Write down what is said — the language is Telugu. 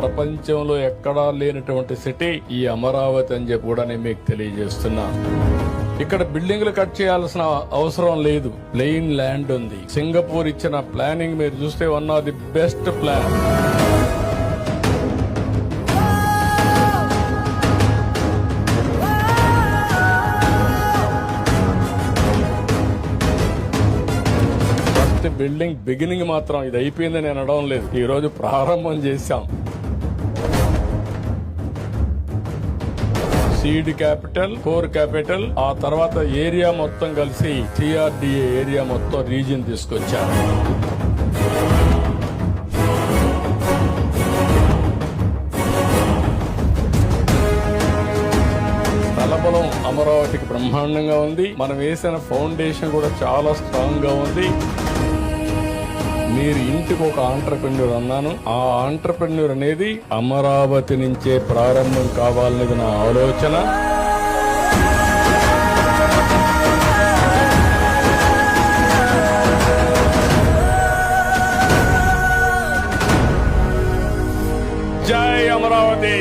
ప్రపంచంలో ఎక్కడా లేనటువంటి సిటీ ఈ అమరావతి అని చెప్పి కూడా నేను మీకు తెలియజేస్తున్నా. ఇక్కడ బిల్డింగ్లు కట్ చేయాల్సిన అవసరం లేదు. ప్లెయిన్ ల్యాండ్ ఉంది. సింగపూర్ ఇచ్చిన ప్లానింగ్ మీరు చూస్తే one of the best plan. First building beginning మాత్రం ఇది అయిపోయిందని నేను అనడం లేదు. ఈ రోజు ప్రారంభం చేశాం. సీడ్ క్యాపిటల్ కోర్ క్యాపిటల్ ఆ తర్వాత ఏరియా మొత్తం కలిసి టిఆర్డిఏ ఏరియా మొత్తం రీజియన్ తీసుకొచ్చారు. తలబలం అమరావతికి బ్రహ్మాండంగా ఉంది. మనం వేసిన ఫౌండేషన్ కూడా చాలా స్ట్రాంగ్గా ఉంది. మీరు ఇంటికి ఒక ఆంటర్ప్రెన్యూర్ అన్నాను. ఆ ఆంటర్ప్రెన్యూర్ అనేది అమరావతి నుంచే ప్రారంభం కావాలనేది నా ఆలోచన. జై అమరావతి.